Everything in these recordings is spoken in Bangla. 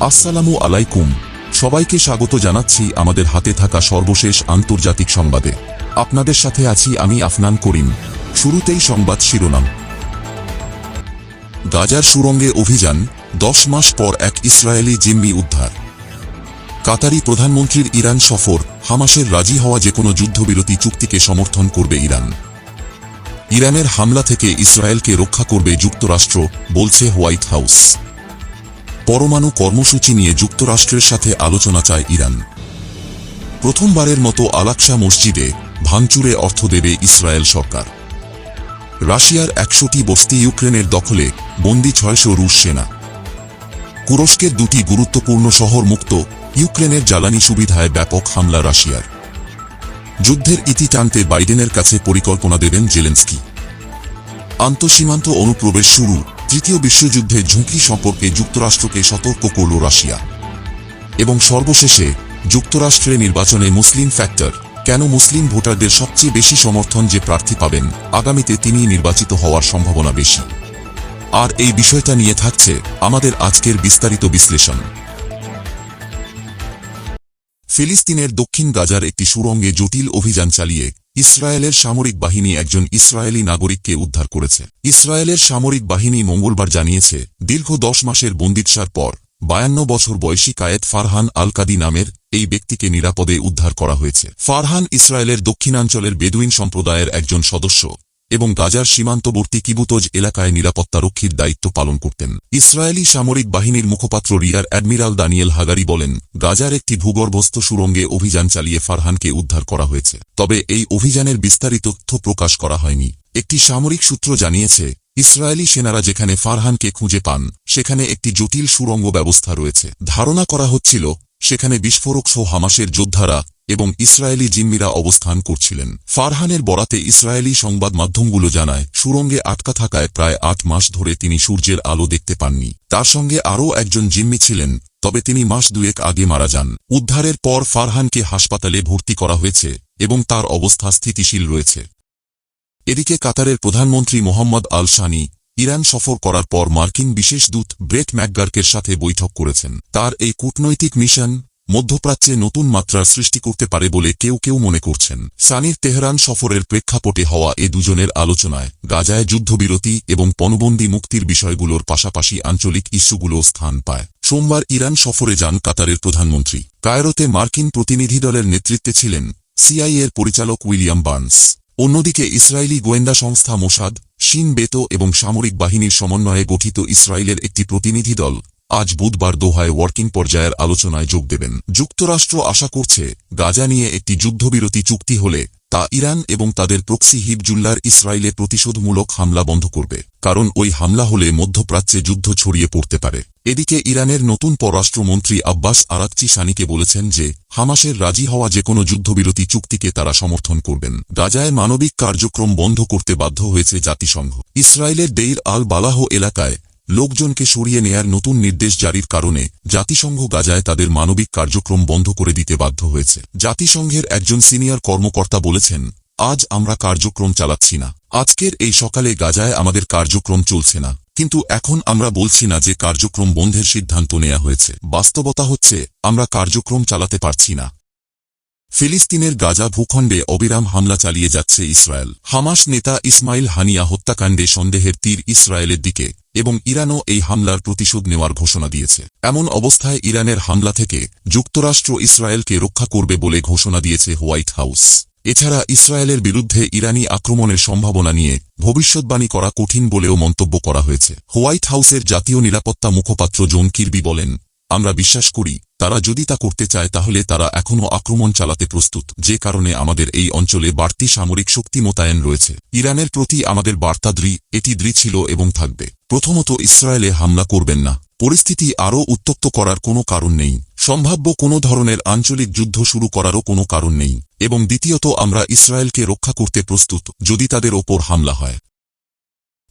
আসসালামু আলাইকুম। সবাইকে স্বাগত জানাচ্ছি আমাদের হাতে থাকা সর্বশেষ আন্তর্জাতিক সংবাদে। আপনাদের সাথে আছি আমি আফনান করিম। শুরুতেই সংবাদ শিরোনাম। গাজার সুরঙ্গে অভিযান, দশ মাস পর এক ইসরায়েলি জিম্মি উদ্ধার। কাতারি প্রধানমন্ত্রীর ইরান সফর, হামাসের রাজি হওয়া যে কোনো যুদ্ধবিরতি চুক্তিকে সমর্থন করবে ইরান। ইরানের হামলা থেকে ইসরায়েলকে রক্ষা করবে যুক্তরাষ্ট্র, বলছে হোয়াইট হাউস। পরমাণু কর্মসূচি নিয়ে যুক্তরাষ্ট্রের সাথে আলোচনা চায় ইরান। প্রথমবারের মতো আলাকসা মসজিদে ভাঙচুরে অর্থ দেবে ইসরায়েল সরকার। রাশিয়ার একশোটি বস্তি ইউক্রেনের দখলে বন্দি ছয়শো রুশ সেনা। কুরস্কের দুটি গুরুত্বপূর্ণ শহর মুক্ত ইউক্রেনের জ্বালানি সুবিধায় ব্যাপক হামলা রাশিয়ার। যুদ্ধের ইতি টানতে বাইডেনের কাছে পরিকল্পনা দেবেন জেলেন্সকি। আন্তঃসীমান্ত অনুপ্রবেশ শুরু। তৃতীয় বিশ্বযুদ্ধে ঝুঁকি সম্পর্কে যুক্তরাষ্ট্রকে সতর্ক করল রাশিয়া। এবং সর্বশেষে যুক্তরাষ্ট্রে নির্বাচনে মুসলিম ফ্যাক্টর কেন মুসলিম ভোটারদের সবচেয়ে বেশি সমর্থন যে প্রার্থী পাবেন, আগামীতে তিনি নির্বাচিত হওয়ার সম্ভাবনা বেশি। আর এই বিষয়টা নিয়ে থাকছে আমাদের আজকের বিস্তারিত বিশ্লেষণ। ফিলিস্তিনের দক্ষিণ গাজার একটি সুরঙ্গে জটিল অভিযান চালিয়ে ইসরায়েলের সামরিক বাহিনী একজন ইসরায়েলি নাগরিককে উদ্ধার করেছে। ইসরায়েলের সামরিক বাহিনী মঙ্গলবার জানিয়েছে, দীর্ঘ দশ মাসের বন্দিৎসার পর বায়ান্ন বছর বয়সী কায়েদ ফারহান আল কাদি নামের এই ব্যক্তিকে নিরাপদে উদ্ধার করা হয়েছে। ফারহান ইসরায়েলের দক্ষিণাঞ্চলের বেদুইন সম্প্রদায়ের একজন সদস্য। এবং গাজার সীমান্তবর্তী কিবুতজ এলাকায় নিরাপত্তারক্ষীর দায়িত্ব পালন করতেন। ইসরায়েলি সামরিক বাহিনীর মুখপাত্র রিয়ার অ্যাডমিরাল দানিয়েল হাগারি বলেন, গাজার একটি ভূগর্ভস্থ সুরঙ্গে অভিযান চালিয়ে ফারহানকে উদ্ধার করা হয়েছে, তবে এই অভিযানের বিস্তারিত তথ্য প্রকাশ করা হয়নি। একটি সামরিক সূত্র জানিয়েছে, ইসরায়েলি সেনারা যেখানে ফারহানকে খুঁজে পান, সেখানে একটি জটিল সুরঙ্গ ব্যবস্থা রয়েছে। ধারণা করা হচ্ছিল সেখানে বিস্ফোরক সহ হামাসের যোদ্ধারা এবং ইসরায়েলি জিম্মিরা অবস্থান করছিলেন। ফারহানের বরাতে ইসরায়েলি সংবাদ মাধ্যমগুলো জানায়, সুরঙ্গে আটকা থাকায় প্রায় আট মাস ধরে তিনি সূর্যের আলো দেখতে পাননি। তার সঙ্গে আরও একজন জিম্মি ছিলেন, তবে তিনি মাস দুয়েক আগে মারা যান। উদ্ধারের পর ফারহানকে হাসপাতালে ভর্তি করা হয়েছে এবং তার অবস্থা স্থিতিশীল রয়েছে। এদিকে কাতারের প্রধানমন্ত্রী মোহাম্মদ আল শানি ইরান সফর করার পর মার্কিন বিশেষ দূত ব্রেট ম্যাকগার্কের সাথে বৈঠক করেছেন। তার এই কূটনৈতিক মিশন মধ্যপ্রাচ্যে নতুন মাত্রার সৃষ্টি করতে পারে বলে কেউ কেউ মনে করছেন। সানির তেহরান সফরের প্রেক্ষাপটে হওয়া এ দুজনের আলোচনায় গাজায় যুদ্ধবিরতি এবং পণবন্দি মুক্তির বিষয়গুলোর পাশাপাশি আঞ্চলিক ইস্যুগুলো স্থান পায়। সোমবার ইরান সফরে যান কাতারের প্রধানমন্ত্রী। কায়রোতে মার্কিন প্রতিনিধি দলের নেতৃত্বে ছিলেন সিআইএর পরিচালক উইলিয়াম বার্নস। অন্যদিকে ইসরায়েলি গোয়েন্দা সংস্থা মোসাদ শিন বেতো এবং সামরিক বাহিনীর সমন্বয়ে গঠিত ইসরায়েলের একটি প্রতিনিধি দল আজ বুধবার দোহায় ওয়ার্কিং পর্যায়ের আলোচনায় যোগ দেবেন। যুক্তরাষ্ট্র আশা করছে, গাজা নিয়ে একটি যুদ্ধবিরতি চুক্তি হলে তা ইরান এবং তাদের প্রক্সি হিবজুল্লার ইসরায়েলে প্রতিশোধমূলক হামলা বন্ধ করবে, কারণ ওই হামলা হলে মধ্যপ্রাচ্যে যুদ্ধ ছড়িয়ে পড়তে পারে। এদিকে ইরানের নতুন পররাষ্ট্রমন্ত্রী আব্বাস আরাকচি সানিকে বলেছেন যে, হামাসের রাজি হওয়া যে কোনো যুদ্ধবিরতি চুক্তিকে তারা সমর্থন করবেন। গাজায় মানবিক কার্যক্রম বন্ধ করতে বাধ্য হয়েছে জাতিসংঘ। ইসরায়েলের দেইর আল বালাহ এলাকায় লোকজনকে সরিয়ে নেয়ার নতুন নির্দেশ জারির কারণে জাতিসংঘ গাজায় তাদের মানবিক কার্যক্রম বন্ধ করে দিতে বাধ্য হয়েছে। জাতিসংঘের একজন সিনিয়র কর্মকর্তা বলেছেন, আজ আমরা কার্যক্রম চালাচ্ছি না। আজকের এই সকালে গাজায় আমাদের কার্যক্রম চলছে না। কিন্তু এখন আমরা বলছি না যে কার্যক্রম বন্ধের সিদ্ধান্ত নেওয়া হয়েছে। বাস্তবতা হচ্ছে, আমরা কার্যক্রম চালাতে পারছি না। ফিলিস্তিনের গাজা ভূখণ্ডে অবিরাম হামলা চালিয়ে যাচ্ছে ইসরায়েল। হামাস নেতা ইসমাইল হানিয়া হত্যাকাণ্ডে সন্দেহের তীর ইসরায়েলের দিকে এবং ইরানও এই হামলার প্রতিশোধ নেওয়ার ঘোষণা দিয়েছে। এমন অবস্থায় ইরানের হামলা থেকে যুক্তরাষ্ট্র ইসরায়েলকে রক্ষা করবে বলে ঘোষণা দিয়েছে হোয়াইট হাউস। এছাড়া ইসরায়েলের বিরুদ্ধে ইরানি আক্রমণের সম্ভাবনা নিয়ে ভবিষ্যৎবাণী করা কঠিন বলেও মন্তব্য করা হয়েছে। হোয়াইট হাউসের জাতীয় নিরাপত্তা মুখপাত্র জোন কির্বি বলেন আমরা বিশ্বাস করি, তারা যদি তা করতে চায় তাহলে তারা এখনও আক্রমণ চালাতে প্রস্তুত। যে কারণে আমাদের এই অঞ্চলে বাড়তি সামরিক শক্তি মোতায়েন রয়েছে। ইরানের প্রতি আমাদের বার্তা দৃ, এটি দৃ ছিল এবং থাকবে। প্রথমত ইসরায়েলে হামলা করবেন না। পরিস্থিতি আরও উত্তপ্ত করার কোনো কারণ নেই। সম্ভাব্য কোনো ধরনের আঞ্চলিক যুদ্ধ শুরু করারও কোনো কারণ নেই। এবং দ্বিতীয়ত আমরা ইসরায়েলকে রক্ষা করতে প্রস্তুত, যদি তাদের ওপর হামলা হয়।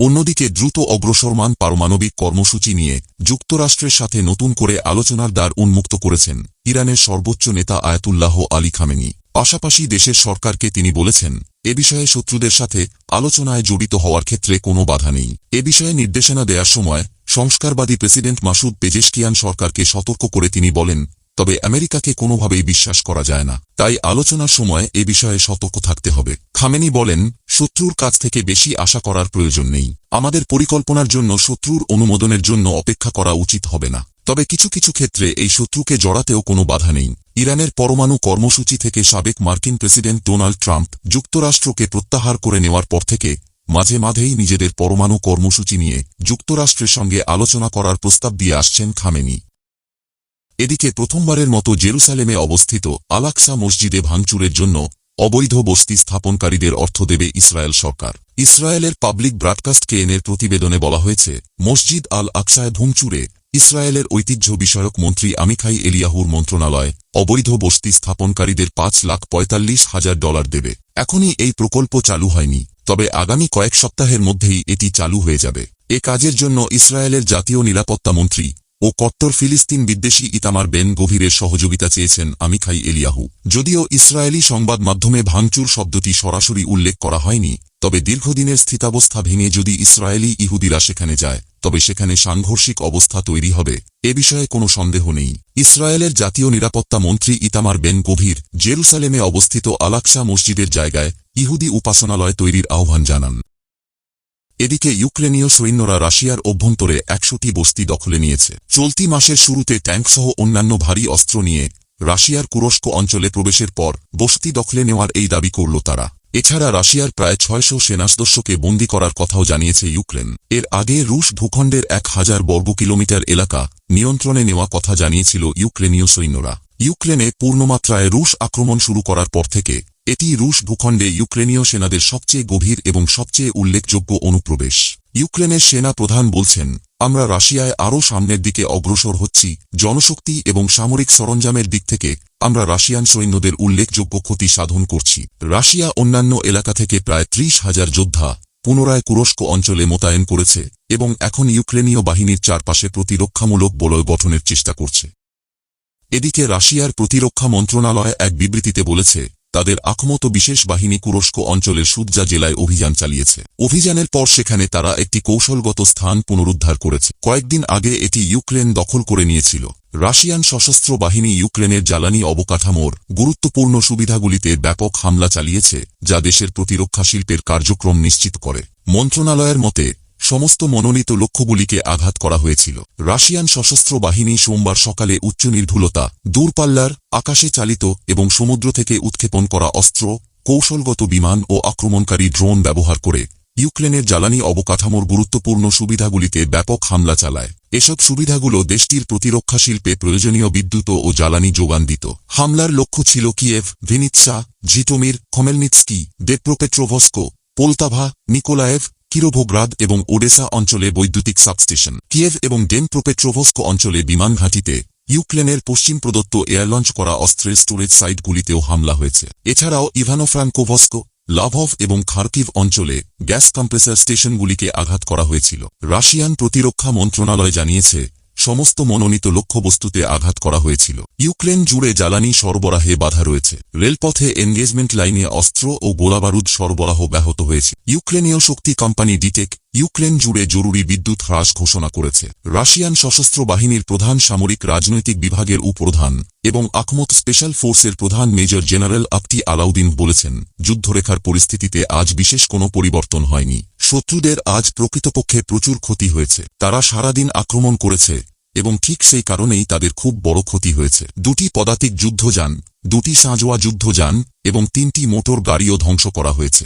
অন্যদিকে দ্রুত অগ্রসরমান পারমাণবিক কর্মসূচি নিয়ে যুক্তরাষ্ট্রের সাথে নতুন করে আলোচনার দ্বার উন্মুক্ত করেছেন ইরানের সর্বোচ্চ নেতা আয়াতুল্লাহ আলী খামেনি। পাশাপাশি দেশের সরকারকে তিনি বলেছেন, এ বিষয়ে শত্রুদের সাথে আলোচনায় জড়িত হওয়ার ক্ষেত্রে কোনো বাধা নেই। এ বিষয়ে নির্দেশনা দেওয়ার সময় সংস্কারবাদী প্রেসিডেন্ট মাসুদ পেজেশকিয়ান সরকারকে সতর্ক করে তিনি বলেন তবে আমেরিকাকে কোনোভাবেই বিশ্বাস করা যায় না। তাই আলোচনার সময় এ বিষয়ে সতর্ক থাকতে হবে। খামেনি বলেন, শত্রুর কাছ থেকে বেশি আশা করার প্রয়োজন নেই। আমাদের পরিকল্পনার জন্য শত্রুর অনুমোদনের জন্য অপেক্ষা করা উচিত হবে না। তবে কিছু কিছু ক্ষেত্রে এই শত্রুকে জড়াতেও কোনো বাধা নেই। ইরানের পরমাণু কর্মসূচি থেকে সাবেক মার্কিন প্রেসিডেন্ট ডোনাল্ড ট্রাম্প যুক্তরাষ্ট্রকে প্রত্যাহার করে নেওয়ার পর থেকে মাঝে মাঝেই নিজেদের পরমাণু কর্মসূচি নিয়ে যুক্তরাষ্ট্রের সঙ্গে আলোচনা করার প্রস্তাব দিয়ে আসছেন খামেনি। এদিকে প্রথমবারের মতো জেরুসালেমে অবস্থিত আলাক্সা মসজিদে ভাঙচুরের জন্য অবৈধ বস্তি স্থাপনকারীদের অর্থ দেবে ইসরায়েল সরকার। ইসরায়েলের পাবলিক ব্রডকাস্ট কেএনের প্রতিবেদনে বলা হয়েছে, মসজিদ আল আকসায় ভুংচুরে ইসরায়েলের ঐতিহ্য বিষয়ক মন্ত্রী আমিখাই এলিয়াহুর মন্ত্রণালয় অবৈধ বস্তি স্থাপনকারীদের পাঁচ লাখ পঁয়তাল্লিশ হাজার ডলার দেবে। এখনই এই প্রকল্প চালু হয়নি, তবে আগামী কয়েক সপ্তাহের মধ্যেই এটি চালু হয়ে যাবে। এ কাজের জন্য ইসরায়েলের জাতীয় নিরাপত্তা মন্ত্রী ও কট্টর ফিলিস্তিন বিদ্বেষী ইতামার বেন গভীরের সহযোগিতা চেয়েছেন আমিখাই এলিয়াহু। যদিও ইসরায়েলি সংবাদ মাধ্যমে ভাঙচুর শব্দটি সরাসরি উল্লেখ করা হয়নি, তবে দীর্ঘদিনের স্থিতাবস্থা ভেঙে যদি ইসরায়েলি ইহুদিরা সেখানে যায়, তবে সেখানে সাংঘর্ষিক অবস্থা তৈরি হবে, এ বিষয়ে কোনো সন্দেহ নেই। ইসরায়েলের জাতীয় নিরাপত্তা মন্ত্রী ইতামার বেন গভীর জেরুসালেমে অবস্থিত আলাক্সা মসজিদের জায়গায় ইহুদি উপাসনালয় তৈরির আহ্বান জানান। এদিকে ইউক্রেনীয় সৈন্যরা রাশিয়ার অভ্যন্তরে একশোটি বস্তি দখলে নিয়েছে। চলতি মাসের শুরুতে ট্যাঙ্কসহ অন্যান্য ভারী অস্ত্র নিয়ে রাশিয়ার কুরস্ক অঞ্চলে প্রবেশের পর বস্তি দখলে নেওয়ার এই দাবি করল তারা। এছাড়া রাশিয়ার প্রায় ছয়শো সেনাসদস্যকে বন্দী করার কথাও জানিয়েছে ইউক্রেন। এর আগে রুশ ভূখণ্ডের এক হাজার বর্গ কিলোমিটার এলাকা নিয়ন্ত্রণে নেওয়া কথা জানিয়েছিল ইউক্রেনীয় সৈন্যরা। ইউক্রেনে পূর্ণমাত্রায় রুশ আক্রমণ শুরু করার পর থেকে এটি রুশ ভূখণ্ডে ইউক্রেনীয় সেনাদের সবচেয়ে গভীর এবং সবচেয়ে উল্লেখযোগ্য অনুপ্রবেশ। ইউক্রেনের সেনা প্রধান বলছেন, আমরা রাশিয়ায় আরও সামনের দিকে অগ্রসর হচ্ছি, জনশক্তি এবং সামরিক সরঞ্জামের দিক থেকে আমরা রাশিয়ান সৈন্যদের উল্লেখযোগ্য ক্ষতি সাধন করছি। রাশিয়া অন্যান্য এলাকা থেকে প্রায় ত্রিশ হাজার যোদ্ধা পুনরায় কুরস্ক অঞ্চলে মোতায়েন করেছে এবং এখন ইউক্রেনীয় বাহিনীর চারপাশে প্রতিরক্ষামূলক বলয় গঠনের চেষ্টা করছে। এদিকে রাশিয়ার প্রতিরক্ষা মন্ত্রণালয় এক বিবৃতিতে বলেছে তাদের আকমত বিশেষ বাহিনী কুরস্ক অঞ্চলের সুদ্জা জেলায় অভিযান চালিয়েছে। অভিযানের পর সেখানে তারা একটি কৌশলগত স্থান পুনরুদ্ধার করেছে। কয়েকদিন আগে এটি ইউক্রেন দখল করে নিয়েছিল। রাশিয়ান সশস্ত্র বাহিনী ইউক্রেনের জ্বালানি অবকাঠামোর গুরুত্বপূর্ণ সুবিধাগুলিতে ব্যাপক হামলা চালিয়েছে, যা দেশের প্রতিরক্ষা শিল্পের কার্যক্রম নিশ্চিত করে। মন্ত্রণালয়ের মতে সমস্ত মনোনীত লক্ষ্যগুলিকে আঘাত করা হয়েছিল। রাশিয়ান সশস্ত্র বাহিনী সোমবার সকালে উচ্চ নির্ভুলতা, দূরপাল্লার, আকাশে চালিত এবং সমুদ্র থেকে উৎক্ষেপণ করা অস্ত্র, কৌশলগত বিমান ও আক্রমণকারী ড্রোন ব্যবহার করে ইউক্রেনের জ্বালানি অবকাঠামোর গুরুত্বপূর্ণ সুবিধাগুলিতে ব্যাপক হামলা চালায়। এসব সুবিধাগুলো দেশটির প্রতিরক্ষা শিল্পে প্রয়োজনীয় বিদ্যুৎ ও জ্বালানি যোগান দিত। হামলার লক্ষ্য ছিল Kyiv, Vinnytsia Zhytomyr Khmelnytskyi Dnipropetrovsk Poltava, Mykolaiv Kirovohrad এবং ওডেসা অঞ্চলে বৈদ্যুতিক সাবস্টেশন। কিয়েভ এবং ডেনপ্রোপেট্রোভস্ক অঞ্চলে বিমান ঘাঁটিতে ইউক্রেনের পশ্চিম প্রদত্ত এয়ারলঞ্চ করা অস্ত্রের স্টোরেজ সাইটগুলিতেও হামলা হয়েছে। এছাড়াও ইভানোফ্রাঙ্কোভস্কো, লাভভ এবং খার্কিভ অঞ্চলে গ্যাস কম্প্রেসার স্টেশনগুলিকে আঘাত করা হয়েছিল। রাশিয়ান প্রতিরক্ষা মন্ত্রণালয় জানিয়েছে সমস্ত মনোনীত লক্ষ্যবস্তুতে আঘাত করা হয়েছিল। ইউক্রেন জুড়ে জ্বালানি সরবরাহে বাধা রয়েছে। রেলপথে এনগেজমেন্ট লাইনে অস্ত্র ও গোলাবারুদ সরবরাহ ব্যাহত হয়েছে। ইউক্রেনীয় শক্তি কোম্পানি ডিটেক ইউক্রেন জুড়ে জরুরি বিদ্যুৎ হ্রাস ঘোষণা করেছে। রাশিয়ান সশস্ত্র বাহিনীর প্রধান সামরিক রাজনৈতিক বিভাগের উপপ্রধান এবং আখমত স্পেশাল ফোর্সের প্রধান মেজর জেনারেল আপটি আলাউদ্দিন বলেছেন, যুদ্ধরেখার পরিস্থিতিতে আজ বিশেষ কোনো পরিবর্তন হয়নি। শত্রুদের আজ প্রকৃতপক্ষে প্রচুর ক্ষতি হয়েছে। তারা সারাদিন আক্রমণ করেছে। এবং ঠিক সেই কারণেই তাদের খুব বড় ক্ষতি হয়েছে। দুটি পদাতিক যুদ্ধযান দুটি সাঁজোয়া যুদ্ধযান এবং তিনটি মোটর গাড়িও ধ্বংস করা হয়েছে।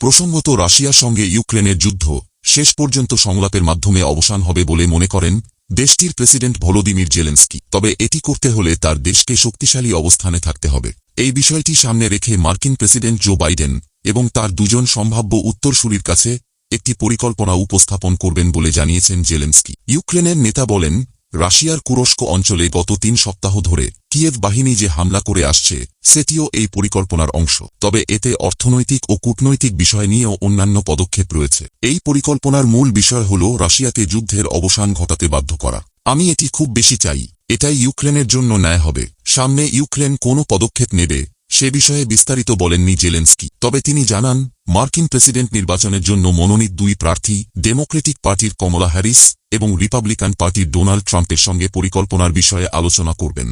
প্রসঙ্গত রাশিয়ার সঙ্গে ইউক্রেনের যুদ্ধ শেষ পর্যন্ত সংলাপের মাধ্যমে অবসান হবে বলে মনে করেন দেশটির প্রেসিডেন্ট ভলোদিমির জেলেন্সকি। তবে এটি করতে হলে তার দেশকে শক্তিশালী অবস্থানে থাকতে হবে। এই বিষয়টি সামনে রেখে মার্কিন প্রেসিডেন্ট জো বাইডেন এবং তার দুজন সম্ভাব্য উত্তরসূরির কাছে একটি পরিকল্পনা উপস্থাপন করবেন বলে জানিয়েছেন জেলেন্সকি। ইউক্রেনের নেতা বলেন, রাশিয়ার কুরস্ক অঞ্চলে গত তিন সপ্তাহ ধরে কিয়েভ বাহিনী যে হামলা করে আসছে, সেটিও এই পরিকল্পনার অংশ। তবে এতে অর্থনৈতিক ও কূটনৈতিক বিষয় নিয়েও অন্যান্য পদক্ষেপ রয়েছে। এই পরিকল্পনার মূল বিষয় হল রাশিয়াকে যুদ্ধের অবসান ঘটাতে বাধ্য করা। আমি এটি খুব বেশি চাই। এটাই ইউক্রেনের জন্য ন্যায় হবে। সামনে ইউক্রেন কোনো পদক্ষেপ নেবে সে বিষয়ে বিস্তারিত বলেননি জেলেন্সকি। তবে তিনি জানান, মার্কিন প্রেসিডেন্ট নির্বাচনের জন্য মনোনীত দুই প্রার্থী, ডেমোক্রেটিক পার্টির কমলা হ্যারিস এবং রিপাবলিকান পার্টির ডোনাল্ড ট্রাম্পের সঙ্গে পরিকল্পনার বিষয়ে আলোচনা করবেন।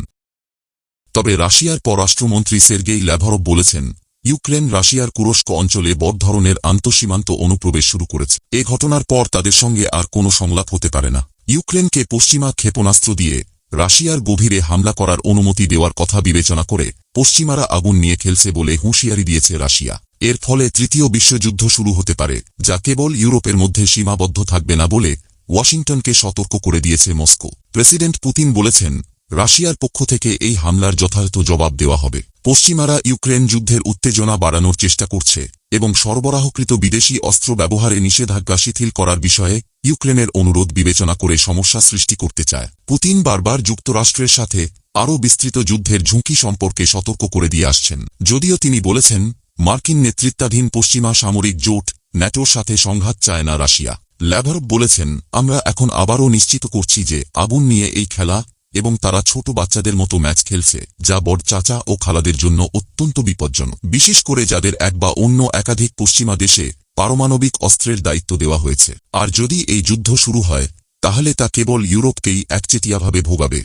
তবে রাশিয়ার পররাষ্ট্রমন্ত্রী সের্গেই ল্যাভরভ বলেছেন, ইউক্রেন রাশিয়ার কুরস্ক অঞ্চলে বড় ধরনের আন্তঃসীমান্ত অনুপ্রবেশ শুরু করেছে। এ ঘটনার পর তাদের সঙ্গে আর কোনো সংলাপ হতে পারে না। ইউক্রেনকে পশ্চিমা ক্ষেপণাস্ত্র দিয়ে রাশিয়ার গভীরে হামলা করার অনুমতি দেওয়ার কথা বিবেচনা করে পশ্চিমারা আগুন নিয়ে খেলছে বলে হুঁশিয়ারি দিয়েছে রাশিয়া। এর ফলে তৃতীয় বিশ্বযুদ্ধ শুরু হতে পারে, যা কেবল ইউরোপের মধ্যে সীমাবদ্ধ থাকবে না বলে ওয়াশিংটনকে সতর্ক করে দিয়েছে মস্কো। প্রেসিডেন্ট পুতিন বলেছেন, রাশিয়ার পক্ষ থেকে এই হামলার যথার্থ জবাব দেওয়া হবে। পশ্চিমারা ইউক্রেন যুদ্ধের উত্তেজনা বাড়ানোর চেষ্টা করছে। এবং সরবরাহকৃত বিদেশি অস্ত্র ব্যবহারে নিষেধাজ্ঞা শিথিল করার বিষয়ে ইউক্রেনের অনুরোধ বিবেচনা করে সমস্যা সৃষ্টি করতে চায়। পুতিন বারবার যুক্তরাষ্ট্রের সাথে আরও বিস্তৃত যুদ্ধের ঝুঁকি সম্পর্কে সতর্ক করে দিয়ে আসছেন। যদিও তিনি বলেছেন, মার্কিন নেতৃত্বাধীন পশ্চিমা সামরিক জোট ন্যাটোর সাথে সংঘাত চায় না রাশিয়া। ল্যাভারভ বলেছেন, আমরা এখন আবারও নিশ্চিত করছি যে আগুন নিয়ে এই খেলা এবং তারা ছোট বাচ্চাদের মতো ম্যাচ খেলছে, যা বড় চাচা ও খালাদের জন্য অত্যন্ত বিপজ্জনক। বিশেষ করে যাদের এক বা অন্য একাধিক পশ্চিমা দেশে পারমাণবিক অস্ত্রের দায়িত্ব দেওয়া হয়েছে। আর যদি এই যুদ্ধ শুরু হয়, তাহলে তা কেবল ইউরোপকেই একচেটিয়াভাবে ভোগাবে।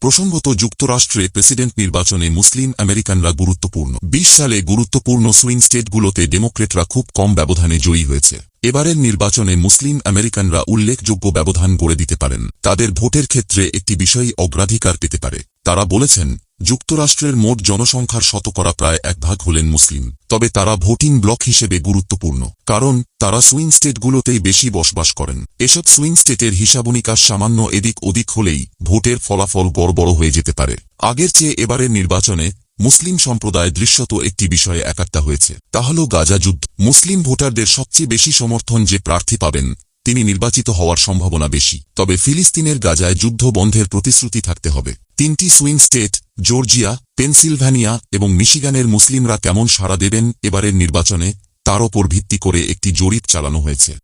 প্রসঙ্গত যুক্তরাষ্ট্রে প্রেসিডেন্ট নির্বাচনে মুসলিম আমেরিকানরা গুরুত্বপূর্ণ। বিশ সালে গুরুত্বপূর্ণ সুইং স্টেটগুলোতে ডেমোক্রেটরা খুব কম ব্যবধানে জয়ী হয়েছে। এবারের নির্বাচনে মুসলিম আমেরিকানরা উল্লেখযোগ্য ব্যবধান গড়ে দিতে পারেন। তাদের ভোটের ক্ষেত্রে একটি বিষয় অগ্রাধিকার পেতে পারে। তারা বলেছেন যুক্তরাষ্ট্রের মোট জনসংখ্যার শতকরা প্রায় এক ভাগ হলেন মুসলিম। তবে তারা ভোটিং ব্লক হিসেবে গুরুত্বপূর্ণ, কারণ তারা সুইং স্টেটগুলোতেই বেশি বসবাস করেন। এসব সুইং স্টেটের হিসাবনিকাশ সামান্য এদিক ওদিক হলেই ভোটের ফলাফল গড়বড় হয়ে যেতে পারে। আগের চেয়ে এবারের নির্বাচনে মুসলিম সম্প্রদায় দৃশ্যত একটি বিষয়ে একাত্তা হয়েছে। তা হল গাজা যুদ্ধ। মুসলিম ভোটারদের সবচেয়ে বেশি সমর্থন যে প্রার্থী পাবেন তিনি নির্বাচিত হওয়ার সম্ভাবনা বেশি। তবে ফিলিস্তিনের গাজায় যুদ্ধ বন্ধের প্রতিশ্রুতি থাকতে হবে। তিনটি সুইং স্টেট, জর্জিয়া, পেনসিলভ্যানিয়া এবং মিশিগানের মুসলিমরা কেমন সাড়া দেবেন এবারের নির্বাচনে, তার ওপর ভিত্তি করে একটি জরিপ চালানো হয়েছে।